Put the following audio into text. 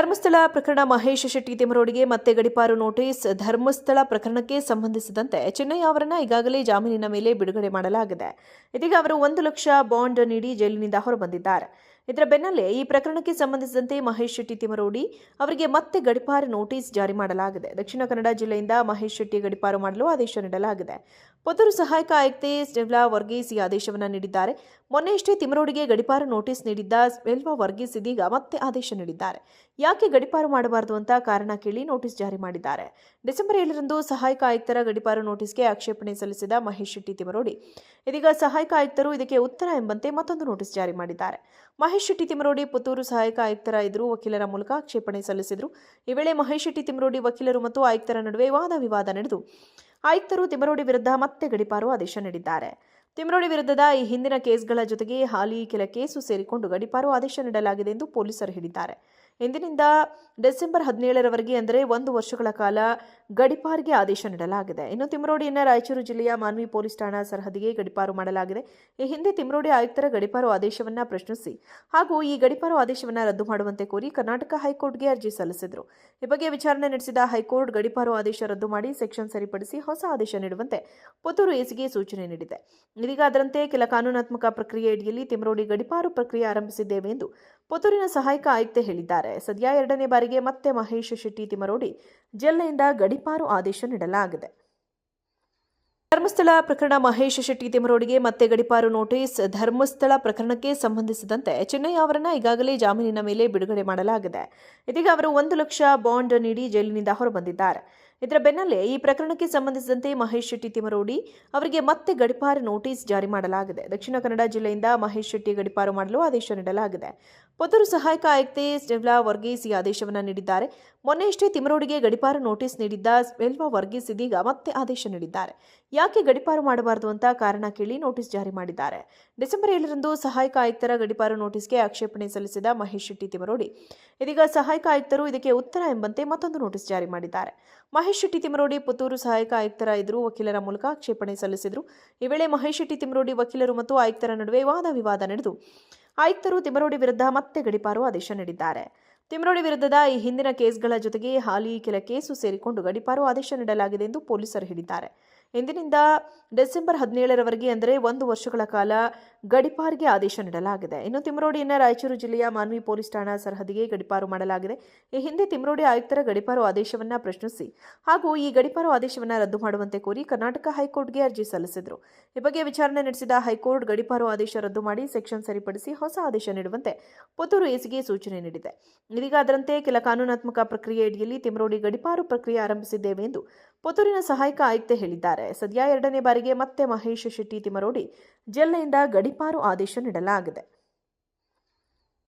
ಧರ್ಮಸ್ಥಳ ಪ್ರಕರಣ ಮಹೇಶ್ ಶೆಟ್ಟಿ ತಿಮರೋಡಿಗೆ ಮತ್ತೆ ಗಡಿಪಾರು ನೋಟಿಸ್ ಧರ್ಮಸ್ಥಳ ಪ್ರಕರಣಕ್ಕೆ ಸಂಬಂಧಿಸಿದಂತೆ ಚೆನ್ನೈ ಅವರನ್ನ ಈಗಾಗಲೇ ಜಾಮೀನಿನ ಮೇಲೆ ಬಿಡುಗಡೆ ಮಾಡಲಾಗಿದೆ. ಇದೀಗ ಅವರು ಒಂದು ಲಕ್ಷ ಬಾಂಡ್ ನೀಡಿ ಜೈಲಿನಿಂದ ಹೊರಬಂದಿದ್ದಾರೆ. ಇದರ ಬೆನ್ನಲ್ಲೇ ಈ ಪ್ರಕರಣಕ್ಕೆ ಸಂಬಂಧಿಸಿದಂತೆ ಮಹೇಶ್ ಶೆಟ್ಟಿ ತಿಮರೋಡಿ ಅವರಿಗೆ ಮತ್ತೆ ಗಡಿಪಾರು ನೋಟಿಸ್ ಜಾರಿ ಮಾಡಲಾಗಿದೆ. ದಕ್ಷಿಣ ಕನ್ನಡ ಜಿಲ್ಲೆಯಿಂದ ಮಹೇಶ್ ಶೆಟ್ಟಿ ಗಡಿಪಾರು ಮಾಡಲು ಆದೇಶ ನೀಡಲಾಗಿದೆ. ಪೊದರು ಸಹಾಯಕ ಆಯುಕ್ತೆ ಸ್ಟೆವ್ಲಾ ವರ್ಗೀಸ್ ಈ ಆದೇಶವನ್ನು ನೀಡಿದ್ದಾರೆ. ಮೊನ್ನೆಯಷ್ಟೇ ತಿಮರೋಡಿಗೆ ಗಡಿಪಾರು ನೋಟಿಸ್ ನೀಡಿದ್ದ ಸ್ವೆಲ್ವಾ ವರ್ಗೀಸ್ ಇದೀಗ ಮತ್ತೆ ಆದೇಶ ನೀಡಿದ್ದಾರೆ. ಯಾಕೆ ಗಡಿಪಾರು ಮಾಡಬಾರದು ಅಂತ ಕಾರಣ ಕೇಳಿ ನೋಟಿಸ್ ಜಾರಿ ಮಾಡಿದ್ದಾರೆ. ಡಿಸೆಂಬರ್ ಏಳರಂದು ಸಹಾಯಕ ಆಯುಕ್ತರ ಗಡಿಪಾರು ನೋಟಿಸ್ಗೆ ಆಕ್ಷೇಪಣೆ ಸಲ್ಲಿಸಿದ ಮಹೇಶ್ ಶೆಟ್ಟಿ ತಿಮರೋಡಿ ಇದೀಗ ಸಹಾಯಕ ಆಯುಕ್ತರು ಇದಕ್ಕೆ ಉತ್ತರ ಎಂಬಂತೆ ಮತ್ತೊಂದು ನೋಟಿಸ್ ಜಾರಿ ಮಾಡಿದ್ದಾರೆ. ಮಹೇಶ್ ಶೆಟ್ಟಿ ತಿಮರೋಡಿ ಪುತ್ತೂರು ಸಹಾಯಕ ಆಯುಕ್ತರ ವಕೀಲರ ಮೂಲಕ ಆಕ್ಷೇಪಣೆ ಸಲ್ಲಿಸಿದರು. ಈ ವೇಳೆ ಮಹೇಶ್ ಶೆಟ್ಟಿ ತಿಮರೋಡಿ ವಕೀಲರು ಮತ್ತು ಆಯುಕ್ತರ ನಡುವೆ ವಾದ ವಿವಾದ ನಡೆದು ಆಯುಕ್ತರು ತಿಮರೋಡಿ ವಿರುದ್ಧ ಮತ್ತೆ ಗಡಿಪಾರು ಆದೇಶ ನೀಡಿದ್ದಾರೆ. ತಿಮರೋಡಿ ವಿರುದ್ಧದ ಈ ಹಿಂದಿನ ಕೇಸ್ಗಳ ಜೊತೆಗೆ ಹಾಲಿ ಕೆಲ ಕೇಸು ಸೇರಿಕೊಂಡು ಗಡಿಪಾರು ಆದೇಶ ನೀಡಲಾಗಿದೆ ಎಂದು ಪೊಲೀಸರು ಹೇಳಿದ್ದಾರೆ. ಇಂದಿನಿಂದ ಡಿಸೆಂಬರ್ ಹದಿನೇಳರವರೆಗೆ ಅಂದರೆ ಒಂದು ವರ್ಷಗಳ ಕಾಲ ಗಡಿಪಾರಿಗೆ ಆದೇಶ ನೀಡಲಾಗಿದೆ. ಇನ್ನು ತಿಮರೋಡಿಯನ್ನು ರಾಯಚೂರು ಜಿಲ್ಲೆಯ ಮಾನ್ವಿ ಪೊಲೀಸ್ ಠಾಣಾ ಸರಹದಿಗೆ ಗಡಿಪಾರು ಮಾಡಲಾಗಿದೆ. ಈ ಹಿಂದೆ ತಿಮರೋಡಿ ಆಯುಕ್ತರ ಗಡಿಪಾರು ಆದೇಶವನ್ನು ಪ್ರಶ್ನಿಸಿ ಹಾಗೂ ಈ ಗಡಿಪಾರು ಆದೇಶವನ್ನು ರದ್ದು ಮಾಡುವಂತೆ ಕೋರಿ ಕರ್ನಾಟಕ ಹೈಕೋರ್ಟ್ಗೆ ಅರ್ಜಿ ಸಲ್ಲಿಸಿದರು. ಈ ಬಗ್ಗೆ ವಿಚಾರಣೆ ನಡೆಸಿದ ಹೈಕೋರ್ಟ್ ಗಡಿಪಾರು ಆದೇಶ ರದ್ದು ಮಾಡಿ ಸೆಕ್ಷನ್ ಸರಿಪಡಿಸಿ ಹೊಸ ಆದೇಶ ನೀಡುವಂತೆ ಪುತ್ತೂರು ಎಸಿಗೆ ಸೂಚನೆ ನೀಡಿದೆ. ಇದೀಗ ಅದರಂತೆ ಕೆಲ ಕಾನೂನಾತ್ಮಕ ಪ್ರಕ್ರಿಯೆ ಅಡಿಯಲ್ಲಿ ತಿಮರೋಡಿ ಗಡಿಪಾರು ಪ್ರಕ್ರಿಯೆ ಆರಂಭಿಸಿದ್ದೇವೆ ಎಂದು ಪುತ್ತೂರಿನ ಸಹಾಯಕ ಆಯುಕ್ತೆ ಹೇಳಿದ್ದಾರೆ. ಸದ್ಯ ಎರಡನೇ ಬಾರಿಗೆ ಮತ್ತೆ ಮಹೇಶ್ ಶೆಟ್ಟಿ ತಿಮರೋಡಿ ಜಿಲ್ಲೆಯಿಂದ ಗಡಿಪಾರು ಆದೇಶ ನೀಡಲಾಗಿದೆ. ಧರ್ಮಸ್ಥಳ ಪ್ರಕರಣ ಮಹೇಶ್ ಶೆಟ್ಟಿ ತಿಮರೋಡಿಗೆ ಮತ್ತೆ ಗಡಿಪಾರು ನೋಟಿಸ್ ಧರ್ಮಸ್ಥಳ ಪ್ರಕರಣಕ್ಕೆ ಸಂಬಂಧಿಸಿದಂತೆ ಚೆನ್ನೈ ಅವರನ್ನ ಈಗಾಗಲೇ ಜಾಮೀನಿನ ಮೇಲೆ ಬಿಡುಗಡೆ ಮಾಡಲಾಗಿದೆ. ಇದೀಗ ಅವರು ಒಂದು ಲಕ್ಷ ಬಾಂಡ್ ನೀಡಿ ಜೈಲಿನಿಂದ ಹೊರಬಂದಿದ್ದಾರೆ. ಇದರ ಬೆನ್ನಲ್ಲೇ ಈ ಪ್ರಕರಣಕ್ಕೆ ಸಂಬಂಧಿಸಿದಂತೆ ಮಹೇಶ್ ಶೆಟ್ಟಿ ತಿಮರೋಡಿ ಅವರಿಗೆ ಮತ್ತೆ ಗಡಿಪಾರು ನೋಟಿಸ್ ಜಾರಿ ಮಾಡಲಾಗಿದೆ. ದಕ್ಷಿಣ ಕನ್ನಡ ಜಿಲ್ಲೆಯಿಂದ ಮಹೇಶ್ ಶೆಟ್ಟಿ ಗಡಿಪಾರು ಮಾಡಲು ಆದೇಶ ನೀಡಲಾಗಿದೆ. ಪೊದರು ಸಹಾಯಕ ಆಯುಕ್ತೆ ಸ್ಟೆವ್ಲಾ ವರ್ಗೀಸ್ ಈ ಆದೇಶವನ್ನು ನೀಡಿದ್ದಾರೆ. ಮೊನ್ನೆಯಷ್ಟೇ ತಿಮರೋಡಿಗೆ ಗಡಿಪಾರು ನೋಟಿಸ್ ನೀಡಿದ್ದ ಸ್ವೆಲ್ವಾ ವರ್ಗೀಸ್ ಇದೀಗ ಮತ್ತೆ ಆದೇಶ ನೀಡಿದ್ದಾರೆ. ಯಾಕೆ ಗಡಿಪಾರು ಮಾಡಬಾರದು ಅಂತ ಕಾರಣ ಕೇಳಿ ನೋಟಿಸ್ ಜಾರಿ ಮಾಡಿದ್ದಾರೆ. ಡಿಸೆಂಬರ್ ಏಳರಂದು ಸಹಾಯಕ ಆಯುಕ್ತರ ಗಡಿಪಾರು ನೋಟಿಸ್ಗೆ ಆಕ್ಷೇಪಣೆ ಸಲ್ಲಿಸಿದ ಮಹೇಶ್ ಶೆಟ್ಟಿ ತಿಮರೋಡಿ ಇದೀಗ ಸಹಾಯಕ ಆಯುಕ್ತರು ಇದಕ್ಕೆ ಉತ್ತರ ಎಂಬಂತೆ ಮತ್ತೊಂದು ನೋಟಿಸ್ ಜಾರಿ ಮಾಡಿದ್ದಾರೆ. ಮಹೇಶ್ ಶೆಟ್ಟಿ ತಿಮರೋಡಿ ಪುತ್ತೂರು ಸಹಾಯಕ ಆಯುಕ್ತರ ಎದುರು ವಕೀಲರ ಮೂಲಕ ಆಕ್ಷೇಪಣೆ ಸಲ್ಲಿಸಿದರು. ಈ ವೇಳೆ ಮಹೇಶ್ ಶೆಟ್ಟಿ ತಿಮರೋಡಿ ವಕೀಲರು ಮತ್ತು ಆಯುಕ್ತರ ನಡುವೆ ವಾದ ವಿವಾದ ನಡೆದು ಆಯುಕ್ತರು ತಿಮರೋಡಿ ವಿರುದ್ಧ ಮತ್ತೆ ಗಡಿಪಾರು ಆದೇಶ ನೀಡಿದ್ದಾರೆ. ತಿಮರೋಡಿ ವಿರುದ್ಧದ ಈ ಹಿಂದಿನ ಕೇಸ್ಗಳ ಜೊತೆಗೆ ಹಾಲಿ ಕೆಲ ಕೇಸು ಸೇರಿಕೊಂಡು ಗಡಿಪಾರು ಆದೇಶ ನೀಡಲಾಗಿದೆ ಎಂದು ಪೊಲೀಸರು ಹೇಳಿದ್ದಾರೆ. ಇಂದಿನಿಂದ ಡಿಸೆಂಬರ್ ಹದಿನೇಳರವರೆಗೆ ಅಂದರೆ ಒಂದು ವರ್ಷಗಳ ಕಾಲ ಗಡಿಪಾರಿಗೆ ಆದೇಶ ನೀಡಲಾಗಿದೆ. ಇನ್ನು ತಿಮರೋಡಿಯನ್ನು ರಾಯಚೂರು ಜಿಲ್ಲೆಯ ಮಾನ್ವಿ ಪೊಲೀಸ್ ಠಾಣಾ ಸರಹದಿಗೆ ಗಡಿಪಾರು ಮಾಡಲಾಗಿದೆ. ಈ ಹಿಂದೆ ತಿಮರೋಡಿ ಆಯುಕ್ತರ ಗಡಿಪಾರು ಆದೇಶವನ್ನು ಪ್ರಶ್ನಿಸಿ ಹಾಗೂ ಈ ಗಡಿಪಾರು ಆದೇಶವನ್ನು ರದ್ದು ಮಾಡುವಂತೆ ಕೋರಿ ಕರ್ನಾಟಕ ಹೈಕೋರ್ಟ್ಗೆ ಅರ್ಜಿ ಸಲ್ಲಿಸಿದರು. ಈ ಬಗ್ಗೆ ವಿಚಾರಣೆ ನಡೆಸಿದ ಹೈಕೋರ್ಟ್ ಗಡಿಪಾರು ಆದೇಶ ರದ್ದು ಮಾಡಿ ಸೆಕ್ಷನ್ ಸರಿಪಡಿಸಿ ಹೊಸ ಆದೇಶ ನೀಡುವಂತೆ ಪುತ್ತೂರು ಎಸಿಗೆ ಸೂಚನೆ ನೀಡಿದೆ. ಇದೀಗ ಅದರಂತೆ ಕೆಲ ಕಾನೂನಾತ್ಮಕ ಪ್ರಕ್ರಿಯೆ ಅಡಿಯಲ್ಲಿ ತಿಮರೋಡಿ ಗಡಿಪಾರು ಪ್ರಕ್ರಿಯೆ ಆರಂಭಿಸಿದ್ದೇವೆ ಎಂದು ಪುತ್ತೂರಿನ ಸಹಾಯಕ ಆಯುಕ್ತೆ ಹೇಳಿದ್ದಾರೆ. ಸದ್ಯ ಎರಡನೇ ಬಾರಿಗೆ ಮತ್ತೆ ಮಹೇಶ್ ಶೆಟ್ಟಿ ತಿಮರೋಡಿ ಜಿಲ್ಲೆಯಿಂದ ಗಡಿಪಾರು ಆದೇಶ ನೀಡಲಾಗಿದೆ.